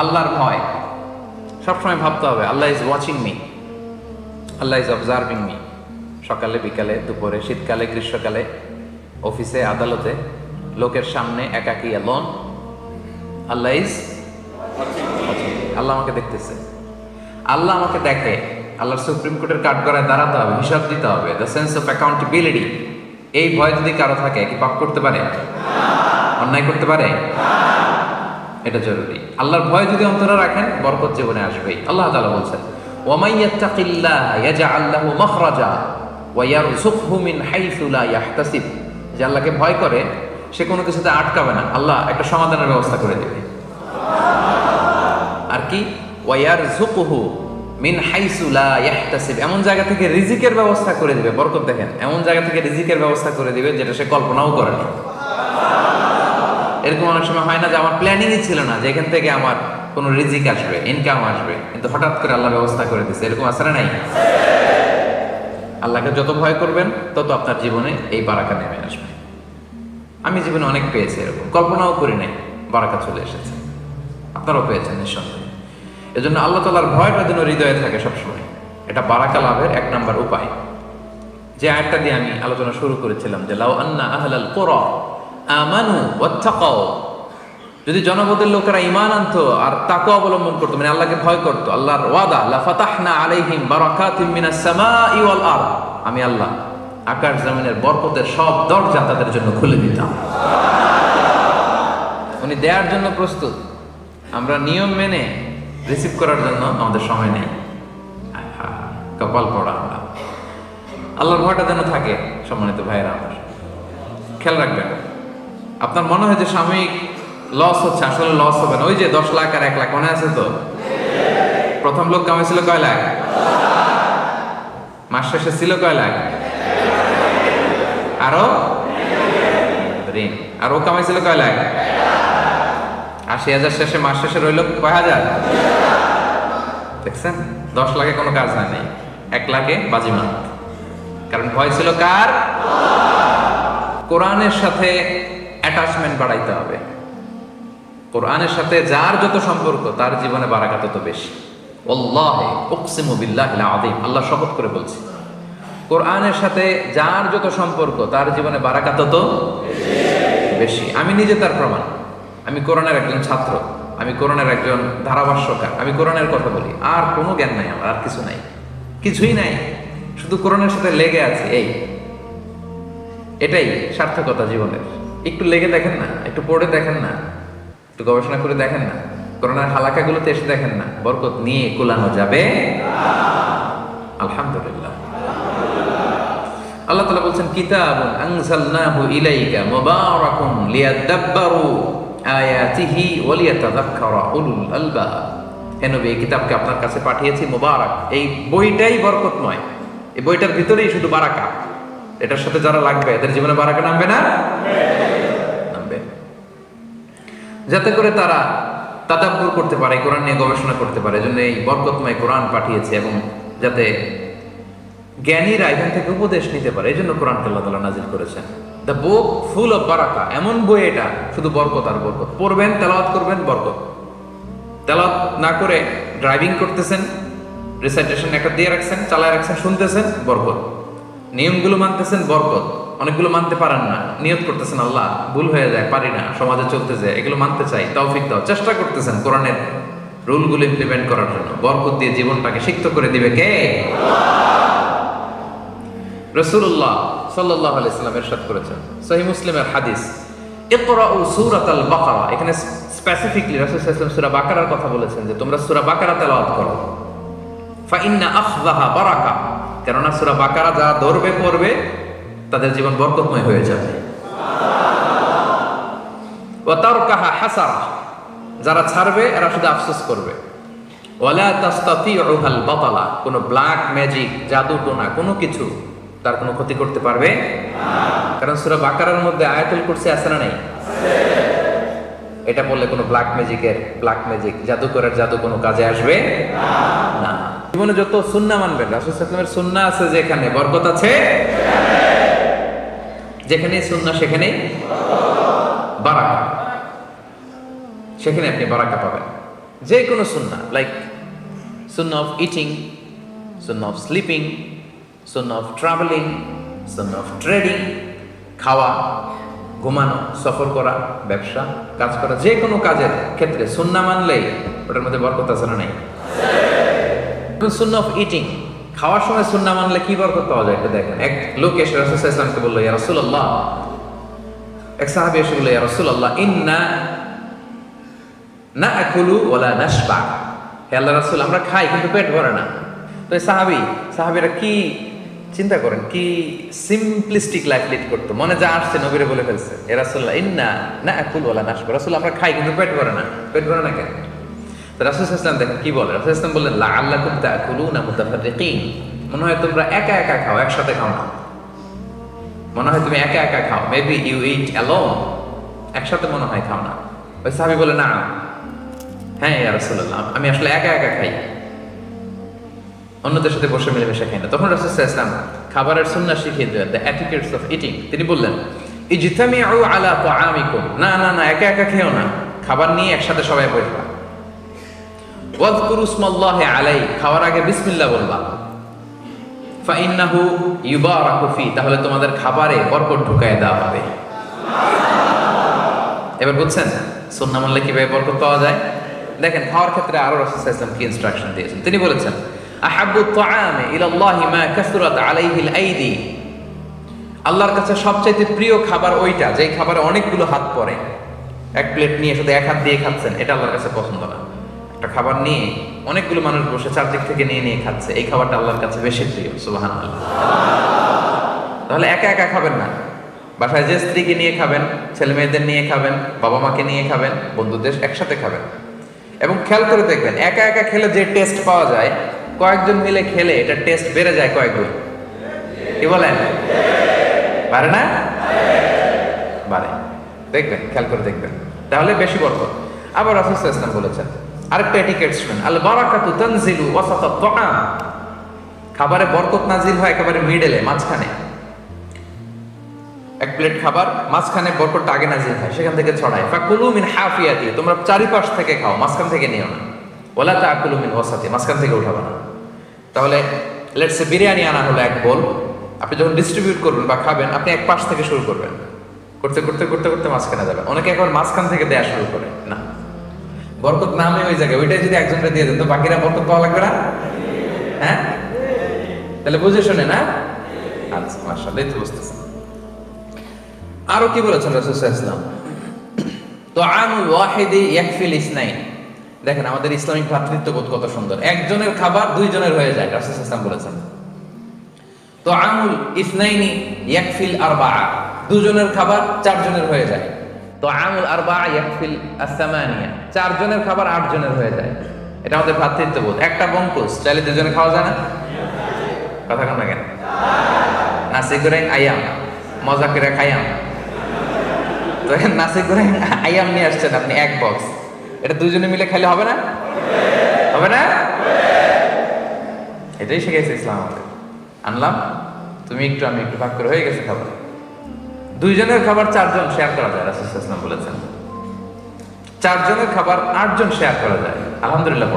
আল্লাহর ভয়। সবসময় ভাবতে হবে, Allah is watching me Allah is observing me সকালে, বিকালে, দুপুরে, শীতকালে, গ্রীষ্মকালে, অফিসে, আদালতে, লোকের সামনে, একাকী লোন আল্লাহ ইজ আল্লাহ আমাকে দেখতেছে। আল্লাহ আমাকে দেখে। আল্লাহর সুপ্রিম কোর্টের কাঠগড়ায় দাঁড়াতে হবে, হিসাব দিতে হবে। দ্য সেন্স অফ অ্যাকাউন্টেবিলিটি এই ভয় যদি কারও থাকে, কি পাপ করতে পারে? অন্যায় করতে পারে? এটা জরুরি। আল্লাহর ভয় যদি অন্তরে রাখেন, বরকত জীবনে আসবেই। আল্লাহ তালা বলছেন যে আল্লাহকে ভয় করে, সে কোনো কিছুতে আটকাবে না। আল্লাহ একটা সমাধানের ব্যবস্থা করে দেবে। আর কি? ওয়ার জুকুহু মিন হাইসু লা ইয়াহতাসিব। এমন জায়গা থেকে রিজিকের ব্যবস্থা করে দিবে। বরকত দেখেন, এমন জায়গা থেকে রিজিকের ব্যবস্থা করে দিবে যেটা সে কল্পনাও করে না এরকম অনেক সময় হয় না যে আমার প্ল্যানিংই ছিল না, যে এখান থেকে আমার কোনো রিজিক আসবে ইনকাম আসবে। কিন্তু হঠাৎ করে আল্লাহ ব্যবস্থা করে দিচ্ছে এরকম না নাই? আল্লাহকে যত ভয় করবেন, তত আপনার জীবনে এই বারাকা নেমে আসবে। আমি জীবনে অনেক পেয়েছি এরকম। কল্পনাও করি নাই, বারাকা চলে এসেছে। আপনারাও পেয়েছেন নিঃসন্দেহে। এজন্য আল্লাহ তালার ভয়টা যেন হৃদয়ে থাকে সবসময়। এটা বারাকা লাভের এক নম্বর উপায়। যে আয়াতটা দিয়ে আমি আলোচনা শুরু করেছিলাম যে, লাউ আন্না আহলাল কোরা আমানু ওয়াত্তাকাও যদি জনপদের লোকেরা ইমান আনতো আর তাকওয়া অবলম্বন করতো মানে আল্লাহকে ভয় করতো, আল্লাহর ওয়াদা লা ফাতাহনা আলাইহিম বারাকাতিম মিনাস সামাই ওয়াল আরদ, আমি আল্লাহ আকাশ জমিনের বরকতের সব দরজা তাদের জন্য খুলে দিতাম। উনি দেওয়ার জন্য প্রস্তুত। আমরা নিয়ম মেনে রিসিভ করার জন্য আমাদের সময় নেই। কপাল পড়া আমরা। আল্লাহর ভয়টা যেন থাকে, সম্মানিত ভাইয়েরা আমার। খেয়াল রাখবেন। আপনার মনে হয় যে সাময়িক লস হচ্ছে? আসলে লস হবে না। ওই যে দশ লাখ আর এক লাখ, মনে আছে তো? প্রথম লোক কামাইছিল কয় লাখ? মাস শেষে ছিল কয় লাখ? আরও? ঋণ। আর ও কামাইছিল কয় লাখ? আশি হাজার শেষে মাস শেষে রইল কয় হাজার? দেখছেন? দশ লাখে কোনো কাজ হয় নাই। এক লাখে বাজিমাত। কারণ ভয় ছিল কার? কোরআনের সাথে অ্যাটাচমেন্ট বাড়াইতে হবে। কোরআনের সাথে যার যত সম্পর্ক, তার জীবনে বারাকা তত বেশি। আল্লাহ শপথ করে বলছি, কোরআনের সাথে যার যত সম্পর্ক, তার জীবনে বারাকা তত বেশি। আমি নিজে তার প্রমাণ। আমি কোরআনের একজন ছাত্র, আমি কোরআনের একজন ধারাভাষ্যকার, আমি কোরআনের কথা বলি। আর কোনো জ্ঞান নাই আমার, আর কিছু নাই। কিছুই নাই। শুধু কোরআনের সাথে লেগে আছে, এই। এটাই সার্থকতা জীবনের। একটু লেগে দেখেন না, একটু পড়ে দেখেন না, একটু গবেষণা করে দেখেন না, করোনার হালাকাগুলোতে এসে দেখেন না, বরকত নিয়ে কুলানো যাবে? আলহামদুলিল্লাহ। আল্লাহ তাআলা বলছেন, কিতাবুন আনজালনাহু ইলাইকা মুবারাকুন লিয়াদাব্বারু আয়াতিহি ওয়া লিয়াতাযাক্কারা উলুল আলবাব হে নবী, এই কিতাবকে আপনার কাছে পাঠিয়েছি, মুবারক। এই বইটাই বরকতময়। এই বইটার ভিতরেই শুধু বারাকা। এটার সাথে যারা লাগবে, এদের জীবনে বারাকা নামবে না? যাতে করে তারা তাদাব্বুর করতে পারে, কোরআন নিয়ে গবেষণা করতে পারে। এজন্য এই বরকতময় কোরআন পাঠিয়েছে এবং যাতে জ্ঞানীরা এখান থেকে উপদেশ নিতে পারে। এই জন্য কোরআনকে আল্লাহ তালা নাজিল করেছেন। দ্য বুক ফুল অফ বারাকা এমন বই এটা, শুধু বরকত আর বরকত। পড়বেন, তেলাওয়াত করবেন, বরকত। তেলাওয়াত না করে ড্রাইভিং করতেছেন রিসাইটেশন একটা দিয়ে রাখছেন, চালায় রাখছেন, শুনতেছেন, বরকত। নিয়মগুলো মানতেছেন, বরকত। অনেকগুলো মানতে পারেন না, নিয়ত করতেছেন আল্লাহ, ভুল হয়ে যায়, পারি না, সমাজে চলতে যায়, এগুলো মানতে চাই, তৌফিক দাও, চেষ্টা করতেছেন কোরআনের রুলগুলো ইমপ্লিমেন্ট করার জন্য, বরকত দিয়ে জীবনটাকে সিক্ত করে দিবে কে? রসুল্লাহ সাল্লাহ আলাইসাল্লাম এরশাদ করেছেন সহি মুসলিমের হাদিস, ইকরাউ সূরাতাল বাকারা, এখানে স্পেসিফিকলি রাসূল সাল্লাল্লাহু সূরা বাকারার কথা বলেছেন যে তোমরা সূরা বাকারা তেলাওয়াত করো। ফা ইন্না বারাকা, কেননা সূরা বাকারা যা ধরবে, পড়বে তাদের জীবন বরকতময় হয়ে যাবে। ওয়া তারকাহা হাসারা, যারা ছাড়বে, এরা শুধু আফসোস করবে। ওয়ালা তাস্তাতিউহাল বাতালা, কোনো ব্ল্যাক ম্যাজিক জাদু টোনা, কোনো কিছু তার কোনো ক্ষতি করতে পারবে কারণ সূরা বাকারার মধ্যে আয়াতুল কুরসি আছে না নাই? এটা বললে কোনো ব্ল্যাক ম্যাজিকের ব্ল্যাক ম্যাজিক জাদুকরের জাদু কোনো কাজে আসবে না। জীবনে যত সুন্না মানবেন, রাসূল সাল্লাল্লাহু সুন্না আছে যেখানে বরকত আছে যেখানেই সুন্না সেখানেই বারাকা। সেখানে আপনি বারাকা পাবেন। যে কোনো সুন্না লাইক সুন্না অফ ইটিং সুন্না অফ স্লিপিং সুন্না অফ ট্রাভেলিং সুন্না অফ ট্রেডিং খাওয়া, ঘুমানো, সফর করা, ব্যবসা, কাজ করা যে কোনো কাজের ক্ষেত্রে সুন্না মানলেই ওটার মধ্যে বরকত আছে না নেই? সুন্না অফ ইটিং খাওয়ার সময় সুন্না মানলে কি বরকত পাওয়া যায় একটু দেখেন। এক লোক এসে রাসুল বলল, ইয়া রাসূলুল্লাহ। এক সাহাবী এসে বলল, ইয়া রাসূলুল্লাহ, ইন্না না আকুলু ওয়ালা নাশবা। হে আল্লাহ রাসূল, আমরা খাই, কিন্তু পেট ভরে না। তো সাহাবী, সাহাবীরা কি চিন্তা করেন, কি সিম্পলিস্টিক লাইফ লিড করতো? মনে যা আসছে নবীরে বলে ফেলছে এ ইন্না না আকুলু ওয়ালা নাশবা। রাসূল, আমরা খাই, কিন্তু পেট ভরে না। পেট ভরে না কেন? রাসূল কি বলে? ইসলাম বললেন, লাআল্লাকুম তাকুলুনা মুতাফাররিকিন মনে হয় তোমরা একা একা খাও, একসাথে খাও না। মনে হয় তুমি একা একা খাও। মেবি ইউ ইট একসাথে মনে হয় খাও না। ওই সাহাবি বলে, না হ্যাঁ রাসূলুল্লাহ, আমি আসলে একা একা খাই। অন্যদের সাথে বসে মিলেমিশে খাই না। তখন রাসূল খাবারের সুন্নাহ শিখিয়ে দেন দ্য অ্যাটিকেটস অফ ইটিং তিনি বললেন, ইজতামিউ আলা তাআমিকুম। না না না, একা একা খেও না। খাবার নিয়ে একসাথে সবাই বসবা। খাওয়ার আগে বিসমিল্লাহ বলবা। তাহলে তোমাদের খাবারে বরকত ঢুকায় দেওয়া হবে। এবার বুঝছেন? সুন্নাহ মানলে কীভাবে বরকত পাওয়া যায়? দেখেন, খাওয়ার ক্ষেত্রে আরও রাসূল কি ইনস্ট্রাকশন দিয়েছেন? তিনি বলেছেন, আহাব্বু আল্লাহর কাছে সবচাইতে প্রিয় খাবার ওইটা, যেই খাবারে অনেকগুলো হাত পড়ে। এক প্লেট নিয়ে শুধু এক হাত দিয়ে খাচ্ছেন, এটা আল্লাহর কাছে পছন্দ না। একটা খাবার নিয়ে অনেকগুলো মানুষ বসে চারদিক থেকে নিয়ে নিয়ে খাচ্ছে। এই খাবারটা আল্লাহর কাছে বেশি প্রিয় সুবাহান তাহলে একা একা খাবেন না। বাসায় যে স্ত্রীকে নিয়ে খাবেন, ছেলে মেয়েদের নিয়ে খাবেন, বাবা মাকে নিয়ে খাবেন, বন্ধুদের একসাথে খাবেন। এবং খেয়াল করে দেখবেন, একা একা খেলে যে টেস্ট পাওয়া যায়, কয়েকজন মিলে খেলে এটা টেস্ট বেড়ে যায় কয়েক গুণ কি বলেন? পারে না? বাড়ে দেখবেন, খেয়াল করে দেখবেন। তাহলে বেশি বরকত আবার রাসূল ওয়াসাল্লাম বলেছেন আরেকটা এটিকেট শুনেন। আল বারাকাতু তানজিলু ওয়াসাতাত তাআম খাবারে বরকত নাজিল হয় একেবারে মিডলে মাঝখানে। এক প্লেট খাবার, মাঝখানে বরকতটা আগে নাজিল হয়, সেখান থেকে ছড়ায়। ফাকুলু মিন হাফিয়াতি, তোমরা চারিপাশ থেকে খাও, মাঝখান থেকে নিও না। ওলা তাকুলু মিন ওয়াসাতি, মাঝখান থেকে উঠাবে না। তাহলে লেটসে বিরিয়ানি আনা হলো এক বোল আপনি যখন ডিস্ট্রিবিউট করবেন বা খাবেন, আপনি এক পাশ থেকে শুরু করবেন। করতে করতে করতে করতে মাঝখানে যাবে। অনেকে এখন মাঝখান থেকে দেয়া শুরু করে। না। বরকত নামে ওই জায়গায়, ওইটাই যদি একজনকে দিয়ে দেন, তো বাকিরা বরকত পাওয়া লাগবে না? হ্যাঁ? তাহলে বুঝে শুনে না? আচ্ছা মার্শাল্লাহ তো বুঝতেছেন আরও কি বলেছেন ইসলাম তো আমুল ওয়াহিদি ইয়াকফিল ইসনাইন। দেখেন, আমাদের ইসলামিক ভ্রাতৃত্ববোধ কত সুন্দর। একজনের খাবার দুইজনের হয়ে যায় ইসলাম বলেছেন। তো আমুল ইসনাইনি ইয়াকফিল আরবা দুজনের খাবার চারজনের হয়ে যায়। তো আমুল আরবা ইয়াকফিল আসামানিয়া চারজনের খাবার আটজনের হয়ে যায়। এটা আমাদের ভ্রাতৃত্ববোধ। একটা বঙ্কুস চাইলে দুজনে খাওয়া যায় না? কথা কন কেন? নাসি করে আয়াম। মজা করে খাইয়াম। তো নাসি করে আয়াম নিয়ে আসছেন আপনি, এক বক্স এটা দুজনে মিলে খাইলে হবে না? হবে না? এটাই শিখেছে ইসলাম আমাদের। আনলাম, তুমি একটু, আমি একটু ভাগ করে হয়ে গেছে খাবার। দুইজনের খাবার চারজন শেয়ার করা যায়, রাসুল ইসলাম বলেছেন। চারজনের খাবার আটজন শেয়ার করা যায়, আলহামদুলিল্লাহ